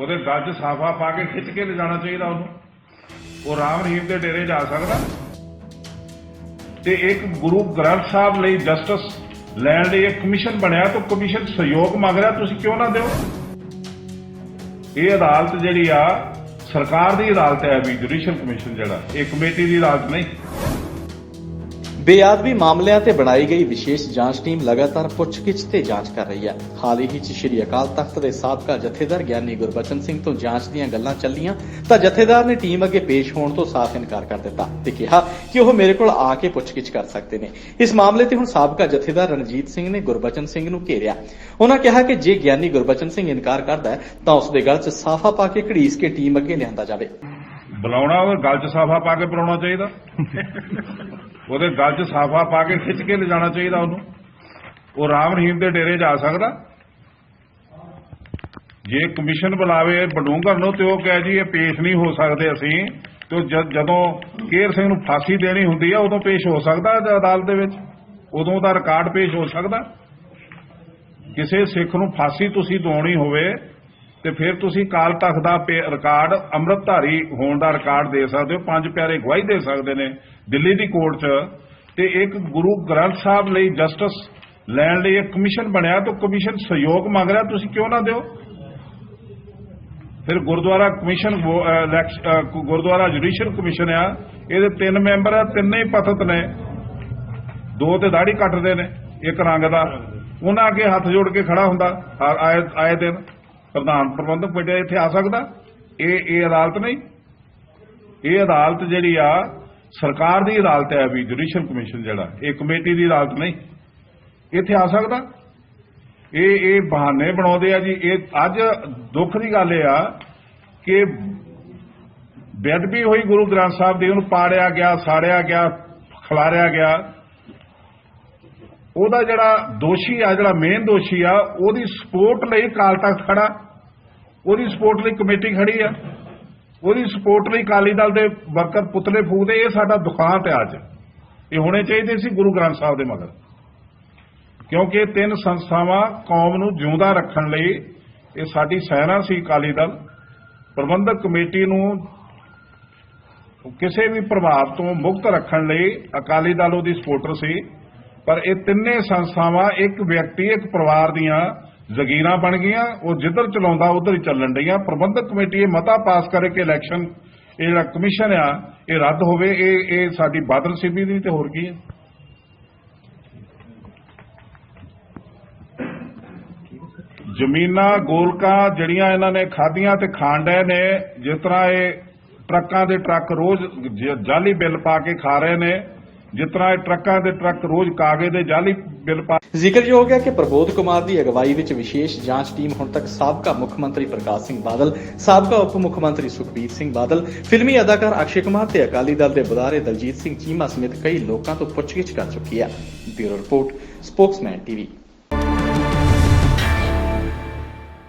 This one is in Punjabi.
ਉਹਦੇ ਗੱਲ 'ਚ ਸਾਫਾ ਪਾ ਕੇ ਖਿੱਚ ਕੇ ਲਿਜਾਣਾ ਚਾਹੀਦਾ ਉਹਨੂੰ। ਉਹ ਰਾਮ ਰਹੀਮ ਦੇ ਡੇਰੇ ਜਾ ਸਕਦਾ। ਤੇ ਇੱਕ ਗੁਰੂ ਗ੍ਰੰਥ ਸਾਹਿਬ ਲਈ ਜਸਟਿਸ ਲੈਣ ਲਈ ਇੱਕ ਕਮਿਸ਼ਨ ਬਣਿਆ ਤਾਂ ਕਮਿਸ਼ਨ ਸਹਿਯੋਗ ਮੰਗ ਰਿਹਾ, ਤੁਸੀਂ ਕਿਉਂ ਨਾ ਦਿਓ? ਇਹ ਅਦਾਲਤ ਜਿਹੜੀ ਆ, ਸਰਕਾਰ ਦੀ ਅਦਾਲਤ ਹੈ, ਵੀ ਜੁਡੀਸ਼ੀਅਲ ਕਮਿਸ਼ਨ ਜਿਹੜਾ, ਇਹ ਕਮੇਟੀ ਦੀ ਅਦਾਲਤ ਨਹੀਂ। ਬੇਆਦਬੀ ਮਾਮਲਿਆਂ ਤੇ ਬਣਾਈ ਗਈ ਵਿਸ਼ੇਸ਼ ਜਾਂਚ ਟੀਮ ਲਗਾਤਾਰ ਪੁੱਛਗਿੱਛ ਤੇ ਜਾਂਚ ਕਰ ਰਹੀ ਹੈ। ਹਾਲ ਹੀ 'ਚ ਸ਼੍ਰੀ ਅਕਾਲ ਤਖਤ ਦੇ ਸਾਬਕਾ ਜਥੇਦਾਰ ਗਿਆਨੀ ਗੁਰਬਚਨ ਸਿੰਘ ਤੋਂ ਜਾਂਚ ਦੀਆਂ ਗੱਲਾਂ ਚੱਲੀਆਂ, ਤਾਂ ਜਥੇਦਾਰ ਨੇ ਟੀਮ ਅੱਗੇ ਪੇਸ਼ ਹੋਣ ਤੋਂ ਸਾਫ਼ ਇਨਕਾਰ ਕਰ ਦਿੱਤਾ ਤੇ ਕਿਹਾ ਕਿ ਉਹ ਮੇਰੇ ਕੋਲ ਆ ਕੇ ਪੁੱਛਗਿੱਛ ਕਰ ਸਕਦੇ ਨੇ। ਇਸ ਮਾਮਲੇ ਤੇ ਹੁਣ ਸਾਬਕਾ ਜਥੇਦਾਰ ਰਣਜੀਤ ਸਿੰਘ ਨੇ ਗੁਰਬਚਨ ਸਿੰਘ ਨੂੰ ਘੇਰਿਆ। ਉਹਨਾਂ ਕਿਹਾ ਕਿ ਜੇ ਗਿਆਨੀ ਗੁਰਬਚਨ ਸਿੰਘ ਇਨਕਾਰ ਕਰਦਾ ਹੈ, ਤਾਂ ਉਸ ਦੇ ਗਲ 'ਚ ਸਾਫਾ ਪਾ ਕੇ ਘੜੀਸ ਕੇ ਟੀਮ ਅੱਗੇ ਲਿਆਂਦਾ ਜਾਵੇ। ਬੁਲਾਉਣਾ ਉਹ ਗੱਲ 'ਚ ਸਾਫਾ ਪਾ ਕੇ ਬੁਲਾਉਣਾ ਚਾਹੀਦਾ। ਉਹਦੇ ਗੱਲ 'ਚ ਸਾਫਾ ਪਾ ਕੇ ਖਿੱਚ ਕੇ ਲਿਜਾਣਾ ਚਾਹੀਦਾ ਉਹਨੂੰ। ਉਹ ਰਾਮ ਰਹੀਮ ਦੇ ਡੇਰੇ ਜਾ ਸਕਦਾ। ਜੇ ਕਮਿਸ਼ਨ ਬੁਲਾਵੇ ਬਡੂੰਗਰ ਨੂੰ ਤੇ ਉਹ ਕਹੇ ਜੀ ਇਹ ਪੇਸ਼ ਨਹੀਂ ਹੋ ਸਕਦੇ ਅਸੀਂ। ਤੇ ਜਦ- ਕੇਰ ਸਿੰਘ ਨੂੰ ਫਾਂਸੀ ਦੇਣੀ ਹੁੰਦੀ ਆ ਉਦੋਂ ਪੇਸ਼ ਹੋ ਸਕਦਾ ਅਦਾਲਤ ਦੇ ਵਿੱਚ। ਉਦੋਂ ਦਾ ਰਿਕਾਰਡ ਪੇਸ਼ ਹੋ ਸਕਦਾ। ਕਿਸੇ ਸਿੱਖ ਨੂੰ ਫਾਂਸੀ ਤੁਸੀਂ ਦਵਾਉਣੀ ਹੋਵੇ ਤੇ ਫਿਰ ਤੁਸੀਂ ਕਾਲ ਤਖਤ ਦਾ ਰਿਕਾਰਡ ਅੰਮ੍ਰਿਤਧਾਰੀ ਹੋਣ ਦਾ ਰਿਕਾਰਡ ਦੇ ਸਕਦੇ ਹੋ, ਪੰਜ ਪਿਆਰੇ ਗਵਾਹੀ ਦੇ ਸਕਦੇ ਨੇ ਦਿੱਲੀ ਦੀ ਕੋਰਟ 'ਚ। ਤੇ ਇੱਕ ਗੁਰੂ ਗ੍ਰੰਥ ਸਾਹਿਬ ਲਈ ਜਸਟਿਸ ਲੈਣ ਲਈ ਇੱਕ ਕਮਿਸ਼ਨ ਬਣਿਆ, ਤਾਂ ਕਮਿਸ਼ਨ ਸਹਿਯੋਗ ਮੰਗ ਰਿਹਾ, ਤੁਸੀਂ ਕਿਉਂ ਨਾ ਦਿਓ? ਫਿਰ Gurdwara commission Gurdwara judicial commission ਆ। ਇਹਦੇ ਤਿੰਨ ਮੈਂਬਰ ਆ, ਤਿੰਨੇ ਹੀ ਪਤਤ ਨੇ। ਦੋ ਤੇ ਦਾੜੀ ਕੱਟਦੇ ਨੇ, ਇੱਕ ਰੰਗ ਦਾ। ਉਹਨਾਂ ਅੱਗੇ ਹੱਥ ਜੋੜ ਕੇ ਖੜਾ ਹੁੰਦਾ ਆਏ ਦਿਨ। ਪ੍ਰਧਾਨ ਪ੍ਰਬੰਧਕ ਕਮੇਟੀ ਇੱਥੇ ਆ ਸਕਦਾ? ਇਹ ਇਹ ਅਦਾਲਤ ਨਹੀਂ। ਇਹ ਅਦਾਲਤ ਜਿਹੜੀ ਆ, ਸਰਕਾਰ ਦੀ ਅਦਾਲਤ ਹੈ ਵੀ, ਜੁਡੀਸ਼ੀਅਲ ਕਮਿਸ਼ਨ ਜਿਹੜਾ, ਇਹ ਕਮੇਟੀ ਦੀ ਅਦਾਲਤ ਨਹੀਂ। ਇੱਥੇ ਆ ਸਕਦਾ? ਇਹ ਇਹ ਬਹਾਨੇ ਬਣਾਉਂਦੇ ਆ ਜੀ। ਇਹ ਅੱਜ ਦੁੱਖ ਦੀ ਗੱਲ ਇਹ ਆ ਕਿ ਬੇਅਦਬੀ ਹੋਈ ਗੁਰੂ ਗ੍ਰੰਥ ਸਾਹਿਬ ਦੀ, ਉਹਨੂੰ ਪਾੜਿਆ ਗਿਆ, ਸਾੜਿਆ ਗਿਆ, ਖਿਲਾਰਿਆ ਗਿਆ। ਉਹਦਾ ਜਿਹੜਾ ਦੋਸ਼ੀ ਆ, ਜਿਹੜਾ ਮੇਨ ਦੋਸ਼ੀ ਆ, ਉਹਦੀ ਸਪੋਰਟ ਲਈ ਕਾਲ ਤਖਤ ਖੜਾ। ਉਹਦੀ ਸਪੋਰਟ ਲਈ ਕਮੇਟੀ ਖੜੀ ਆ। ਉਹਦੀ ਸਪੋਰਟ ਲਈ ਕਾਲੀ ਦਲ ਦੇ ਵਰਕਰ ਪੁਤਲੇ ਫੂਕਦੇ, ਇਹ ਸਾਡਾ ਦੁਖਾਂਤ ਹੈ ਅੱਜ। ਇਹ ਹੋਣੇ ਚਾਹੀਦੇ ਸੀ ਗੁਰੂ ਗ੍ਰੰਥ ਸਾਹਿਬ ਦੇ ਮਗਰ। ਕਿਉਂਕਿ ਇਹ ਤਿੰਨ ਸੰਸਥਾਵਾਂ ਕੌਮ ਨੂੰ ਜਿਉਂਦਾ ਰੱਖਣ ਲਈ ਇਹ ਸਾਡੀ ਸੈਨਾ ਸੀ ਕਾਲੀ ਦਲ। ਪ੍ਰਬੰਧਕ ਕਮੇਟੀ ਨੂੰ ਕਿਸੇ ਵੀ ਪ੍ਰਭਾਵ ਤੋਂ ਮੁਕਤ ਰੱਖਣ ਲਈ ਅਕਾਲੀ ਦਲ ਉਹਦੀ ਸਪੋਰਟਰ ਸੀ। ਪਰ ਇਹ ਤਿੰਨੇ ਸੰਸਥਾਵਾਂ, ਇੱਕ ਵਿਅਕਤੀ, ਇੱਕ ਪਰਿਵਾਰ ਦੀਆਂ ਜ਼ਗੀਰਾਂ ਬਣ ਗਈਆਂ, ਉਹ ਜਿੱਧਰ ਚਲਾਉਂਦਾ ਉਧਰ ਹੀ ਚੱਲਣ ਡਈਆਂ। ਪ੍ਰਬੰਧਕ ਕਮੇਟੀ ਇਹ ਮਤਾ ਪਾਸ ਕਰੇ ਕਿ ਇਲੈਕਸ਼ਨ, ਇਹ ਜਿਹੜਾ ਕਮਿਸ਼ਨ ਆ, ਇਹ ਰੱਦ ਹੋਵੇ, ਇਹ ਇਹ ਸਾਡੀ ਬਾਦਲ ਸਿਬੀ ਦੀ ਤੇ ਹੋਰ ਕੀ ਹੈ ਜ਼ਮੀਨਾਂ, ਗੋਲਕਾਂ ਜਿਹੜੀਆਂ ਇਹਨਾਂ ਨੇ ਖਾਧੀਆਂ ਤੇ ਖਾਣ ਡਏ ਨੇ, ਜਿਸ ਤਰ੍ਹਾਂ ਇਹ ਟਰੱਕਾਂ ਦੇ ਟਰੱਕ ਰੋਜ਼ ਜ- ਜਾਲੀ ਬਿੱਲ ਪਾ ਕੇ ਖਾ ਰਹੇ ਨੇ ਜਿਸ ਤਰ੍ਹਾਂ ਇਹ ਟਰੱਕਾਂ ਦੇ ਟਰੱਕ ਰੋਜ਼ ਕਾਗਜ਼ ਦੇ ਜਾਲੀ ਬਿੱਲ ਪਾ ਜ਼ਿਕਰਯੋਗ ਹੈ ਕਿ ਪ੍ਰਬੋਧ ਕੁਮਾਰ ਦੀ ਅਗਵਾਈ ਵਿੱਚ ਵਿਸ਼ੇਸ਼ ਜਾਂਚ ਟੀਮ ਹੁਣ ਤੱਕ ਸਾਬਕਾ ਮੁੱਖ ਮੰਤਰੀ ਪ੍ਰਕਾਸ਼ ਸਿੰਘ ਬਾਦਲ, ਸਾਬਕਾ ਉਪ ਮੁੱਖ ਮੰਤਰੀ ਸੁਖਬੀਰ ਸਿੰਘ ਬਾਦਲ, ਫਿਲਮੀ ਅਦਾਕਾਰ ਅਕਸ਼ੇ ਕੁਮਾਰ ਤੇ ਅਕਾਲੀ ਦਲ ਦੇ ਬੁਲਾਰੇ ਦਲਜੀਤ ਸਿੰਘ ਚੀਮਾ ਸਮੇਤ ਕਈ ਲੋਕਾਂ ਤੋਂ ਪੁੱਛਗਿੱਛ ਕਰ ਚੁੱਕੀ ਹੈ। Bureau report, Spokesman TV.